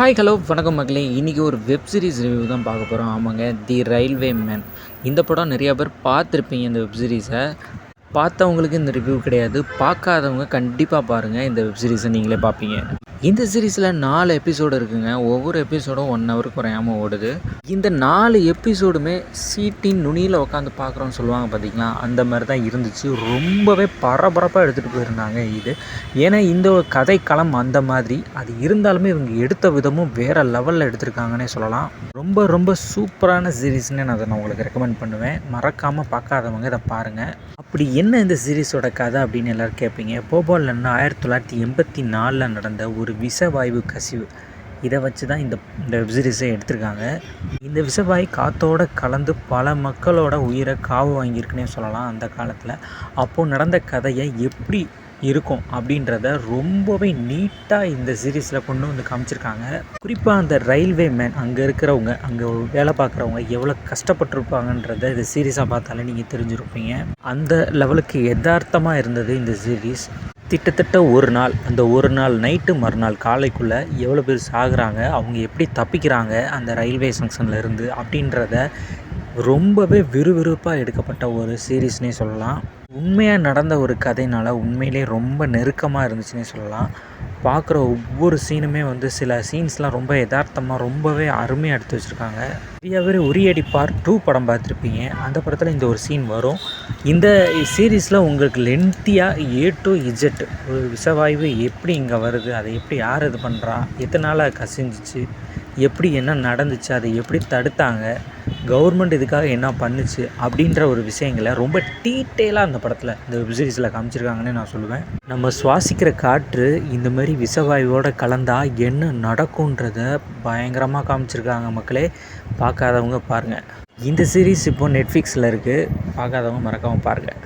Hi hello வணக்கம் மக்களே இன்றைக்கி ஒரு வெப் சீரிஸ் ரிவ்யூ தான் பார்க்க போகிறோம் ஆமாங்க தி ரயில்வே மேன் இந்த படம் நிறையா பேர் பார்த்துருப்பீங்க இந்த வெப் சீரிஸை பார்த்தவங்களுக்கு இந்த ரிவ்யூ கிடையாது. பார்க்காதவங்க கண்டிப்பாக பாருங்கள் இந்த வெப் சீரிஸை நீங்களே பார்ப்பீங்க. இந்த சீரீஸில் நாலு எபிசோடு இருக்குங்க. ஒவ்வொரு எபிசோடும் ஒன் ஹவர் குறையாமல் ஓடுது. இந்த நாலு எபிசோடுமே சீட்டின் நுனியில் உட்காந்து பார்க்குறோன்னு சொல்லுவாங்க பார்த்தீங்களா அந்த மாதிரி தான் இருந்துச்சு. ரொம்பவே பரபரப்பாக எடுத்துகிட்டு போயிருந்தாங்க இது. ஏன்னா இந்த கதை களம் அந்த மாதிரி. அது இருந்தாலுமே இவங்க எடுத்த விதமும் வேறு லெவலில் எடுத்திருக்காங்கன்னே சொல்லலாம். ரொம்ப ரொம்ப சூப்பரான சீரீஸ்னு நான் அதை நான் உங்களுக்கு ரெக்கமெண்ட் பண்ணுவேன். மறக்காமல் பார்க்காதவங்க இதை பாருங்கள் அப்படி என்ன இந்த சீரீஸோட கதை அப்படின்னு எல்லோரும் கேட்பீங்க? போபாலில் ஆயிரத்தி தொள்ளாயிரத்தி எண்பத்தி நாலில் நடந்த ஒரு ஒரு விஷவாயு கசிவு. இதை வச்சு தான் இந்த இந்த வெப்சீரிஸை எடுத்திருக்காங்க. இந்த விஷவாயு காற்றோடு கலந்து பல மக்களோட உயிரை காவு வாங்கியிருக்குன்னே சொல்லலாம் அந்த காலத்தில். அப்போது நடந்த கதையை எப்படி இருக்கும் அப்படின்றத ரொம்பவே நீட்டாக இந்த சீரீஸில் கொண்டு வந்து காமிச்சிருக்காங்க. குறிப்பாக அந்த ரயில்வே மேன் அங்கே இருக்கிறவங்க அங்கே வேலை பார்க்குறவங்க எவ்வளோ கஷ்டப்பட்டுருப்பாங்கன்றத இந்த சீரீஸாக பார்த்தாலே நீங்கள் தெரிஞ்சிருப்பீங்க. அந்த லெவலுக்கு யதார்த்தமாக இருந்தது இந்த சீரீஸ். கிட்டத்தட்ட ஒரு நாள் அந்த ஒரு நாள் நைட்டு மறுநாள் காலைக்குள்ளே எவ்வளோ பேர் சாகுறாங்க அவங்க எப்படி தப்பிக்கிறாங்க அந்த ரயில்வே ஜங்ஷன்லேருந்து அப்படின்றத ரொம்பவே விறுவிறுப்பாக எடுக்கப்பட்ட ஒரு சீரீஸ்னே சொல்லலாம். உண்மையாக நடந்த ஒரு கதைனால் உண்மையிலே ரொம்ப நெருக்கமாக இருந்துச்சுன்னே சொல்லலாம். பார்க்குற ஒவ்வொரு சீனுமே வந்து சில சீன்ஸ்லாம் ரொம்ப யதார்த்தமாக ரொம்பவே அருமையாக எடுத்து வச்சுருக்காங்க. நிறைய பேர் உரியடி பார்ட் டூ படம் பார்த்துருப்பீங்க. அந்த படத்தில் இந்த ஒரு சீன் வரும். இந்த சீரீஸில் உங்களுக்கு லென்த்தியாக ஏ டு இஜெட் ஒரு விஷவாயு எப்படி இங்கே வருது அதை எப்படி யார் இது பண்ணுறா எத்தனை கசிஞ்சிச்சு எப்படி என்ன நடந்துச்சு அதை எப்படி தடுத்தாங்க கவர்மெண்ட் இதுக்காக என்ன பண்ணுச்சு அப்படின்ற ஒரு விஷயங்களை ரொம்ப டீட்டெயிலாக அந்த படத்தில் இந்த வெப்சீரிஸில் காமிச்சிருக்காங்கன்னு நான் சொல்லுவேன். நம்ம சுவாசிக்கிற காற்று இந்த மாதிரி விஷவாயுவோடு கலந்தால் என்ன நடக்குன்றத பயங்கரமாக காமிச்சிருக்காங்க மக்களே. பார்க்காதவங்க பாருங்கள் இந்த சீரீஸ் இப்போது நெட்ஃப்ளிக்ஸில் இருக்குது பார்க்காதவங்க மறக்காமல் பாருங்கள்